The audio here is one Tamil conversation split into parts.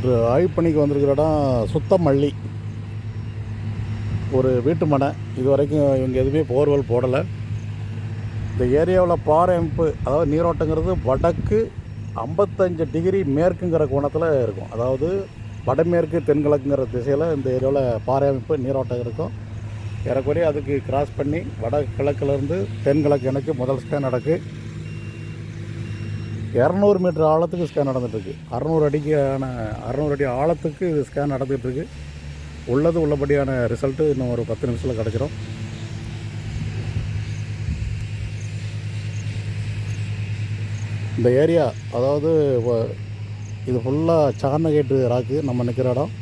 இன்று ஆய்வு பணிக்கு வந்திருக்கிற இடம் சுத்தமல்லி. ஒரு வீட்டு மனை. இது வரைக்கும் இவங்க எதுவுமே போர்வெல் போடலை. இந்த ஏரியாவில் பாறை அமைப்பு அதாவது நீரோட்டங்கிறது வடக்கு ஐம்பத்தஞ்சு டிகிரி மேற்குங்கிற கோணத்தில் இருக்கும். அதாவது வடமேற்கு தென்கிழக்குங்கிற திசையில் இந்த ஏரியாவில் பாறை அமைப்பு நீரோட்டம் இருக்கும். ஏறக்குறைய அதுக்கு கிராஸ் பண்ணி வட கிழக்குலேருந்து தென்கிழக்கு எனக்கு முதல் ஸ்கேன் நடக்கு. இரநூறு மீட்டர் ஆழத்துக்கு ஸ்கேன் நடந்துகிட்ருக்கு அறநூறு அடிக்கான அறநூறு அடி ஆழத்துக்கு இது ஸ்கேன் நடந்துகிட்ருக்கு உள்ளது உள்ளபடியான ரிசல்ட்டு இன்னும் ஒரு பத்து நிமிஷத்தில் கிடச்சிரும். இந்த ஏரியா அதாவது இது ஃபுல்லாக சார்னகேட்டு ராக்கு நம்ம நிற்கிற இடம்.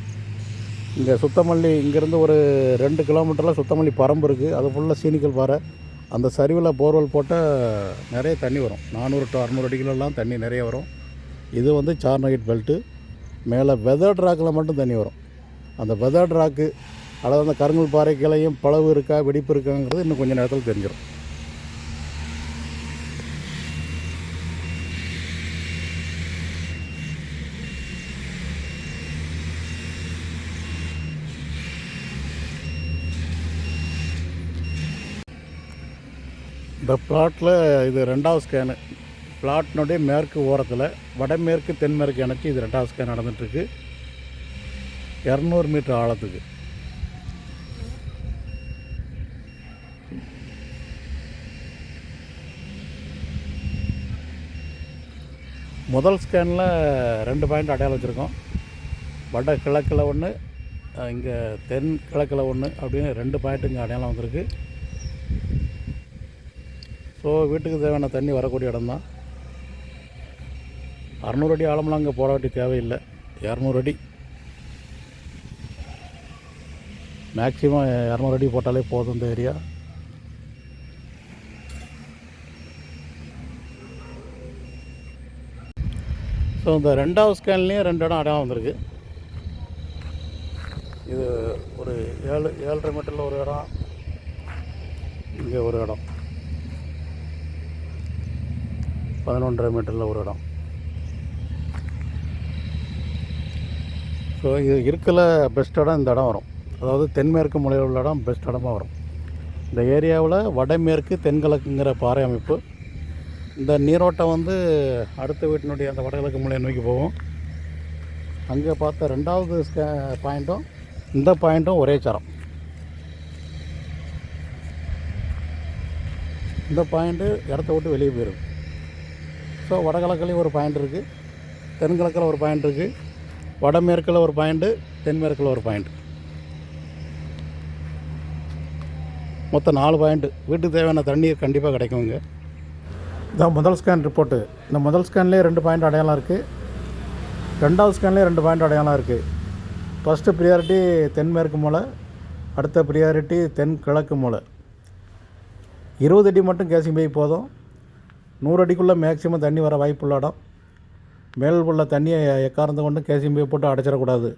இங்கே சுத்தமல்லி இங்கேருந்து ஒரு ரெண்டு கிலோமீட்டரில் சுத்தமல்லி பரம்பு இருக்குது அது ஃபுல்லாக சீனிக்கல் பாறை. அந்த சரிவில் போர்வெல் போட்டால் நிறைய தண்ணி வரும். நானூறு டு அறநூறு அடிகளெல்லாம் தண்ணி நிறைய வரும். இது வந்து சார்னகேட் பெல்ட்டு. மேலே வெதர்ட் ராக்கில் மட்டும் தண்ணி வரும். அந்த வெதர்ட் ராக்கு அதாவது அந்த கருங்கல் பாறை கிளையும் பளவு இருக்கா வெடிப்பு இருக்காங்கிறது இன்னும் கொஞ்சம் நேரத்தில் தெரிஞ்சிடும் இந்த பிளாட்டில் இது ரெண்டாவது ஸ்கேனு பிளாட்னுடைய மேற்கு ஓரத்தில் வடமேற்கு தென்மேற்கு இணைச்சி இது ரெண்டாவது ஸ்கேன் நடந்துகிட்ருக்கு இரநூறு மீட்டர் ஆழத்துக்கு. முதல் ஸ்கேனில் ரெண்டு பாயிண்ட் அடையாளம் வச்சுருக்கோம். வட கிழக்கில் ஒன்று இங்கே தென் கிழக்கில் ஒன்று அப்படின்னு ரெண்டு பாயிண்ட் இங்கே அடையாளம் வந்திருக்கு. ஸோ வீட்டுக்கு தேவையான தண்ணி வரக்கூடிய இடம்தான். அறநூறு அடி ஆழமெல்லாம் அங்கே போட வேண்டிய தேவையில்லை. இரநூறு அடி. மேக்சிமம் இரநூறு அடி போட்டாலே போதும் இந்த ஏரியா. ஸோ இந்த ரெண்டாவது ஸ்கேன்லேயும் ரெண்டு இடம் அடையாளம் வந்திருக்கு. இது ஒரு ஏழு ஏழரை மீட்டரில் ஒரு இடம் இங்கே ஒரு இடம். பதினொன்றரை மீட்டரில் ஒரு இடம். ஸோ இது இருக்கல பெஸ்ட் இடம் இந்த இடம் வரும். அதாவது தென்மேற்கு மூலையில் உள்ள இடம் பெஸ்ட் இடமா வரும். இந்த ஏரியாவில் வடமேற்கு தென்கிழக்குங்கிற பாறை அமைப்பு. இந்த நீரோட்டம் வந்து அடுத்த வீட்டினுடைய அந்த வடகிழக்கு மூலையை நோக்கி போகும். அங்கே பார்த்த ரெண்டாவது ஸ்கே பாயிண்ட்டும் இந்த பாயிண்ட்டும் ஒரே சரம். இந்த பாயிண்ட்டு இடத்த விட்டு வெளியே போயிடும் ஸோ வடகிழக்குலேயும் ஒரு பாயிண்ட் இருக்குது தென்கிழக்கில் ஒரு பாயிண்ட் இருக்குது வடமேற்கில் ஒரு பாயிண்ட்டு தென்மேற்கில் ஒரு பாயிண்ட் மொத்தம் நாலு பாயிண்ட்டு வீட்டுக்கு தேவையான தண்ணீர் கண்டிப்பாக கிடைக்கும் இங்கே. இதான் முதல் ஸ்கேன் ரிப்போர்ட்டு இந்த முதல் ஸ்கேன்லேயே ரெண்டு பாயிண்ட் அடையாளம் இருக்குது ரெண்டாவது ஸ்கேன்லேயே ரெண்டு பாயிண்ட் அடையாளம் இருக்குது ஃபஸ்ட்டு ப்ரியாரிட்டி தென்மேற்கு மூலை அடுத்த ப்ரியாரிட்டி தென் கிழக்கு மூலை. இருபது அடி மட்டும் கேசிங் போய் போதும். நூறு அடிக்குள்ளே மேக்ஸிமம் தண்ணி வர வாய்ப்புள்ள இடம். மேல் உள்ள தண்ணியை எக்காரந்து கொண்டு கேசிங் போட்டு அடைச்சிடக்கூடாது